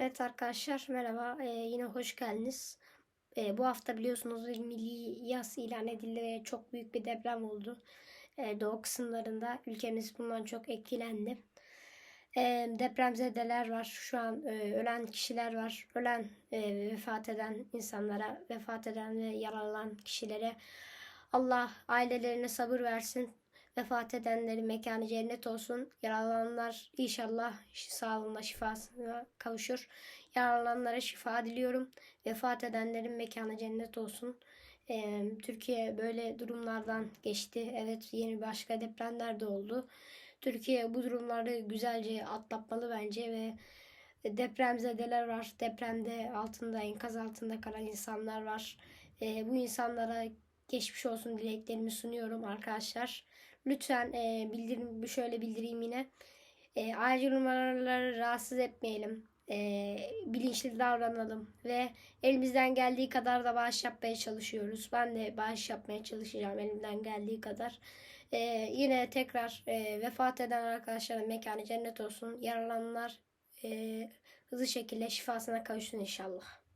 Evet arkadaşlar merhaba Ee, yine hoş geldiniz. Ee, bu hafta biliyorsunuz bir milli yas ilan edildi ve çok büyük bir deprem oldu. Ee, doğu kısımlarında ülkemiz bundan çok etkilendi. Ee, depremzedeler var şu an e, ölen kişiler var. Ölen e, vefat eden insanlara vefat eden ve yaralanan kişilere Allah ailelerine sabır versin. Vefat edenlerin mekanı cennet olsun. Yaralananlar inşallah sağlığına şifasına kavuşur. Yaralananlara şifa diliyorum. Vefat edenlerin mekanı cennet olsun. Ee, Türkiye böyle durumlardan geçti. Evet yeni başka depremler de oldu. Türkiye bu durumları güzelce atlatmalı bence ve depremzedeler var. Depremde altında, enkaz altında kalan insanlar var. Ee, bu insanlara geçmiş olsun dileklerimi sunuyorum arkadaşlar. Lütfen e, bildirim şöyle bildireyim yine. E, acil numaraları rahatsız etmeyelim. E, bilinçli davranalım ve elimizden geldiği kadar da bağış yapmaya çalışıyoruz. Ben de bağış yapmaya çalışacağım elimden geldiği kadar. E, yine tekrar e, vefat eden arkadaşların mekanı cennet olsun. Yaralananlar e, hızlı şekilde şifasına kavuşsun inşallah.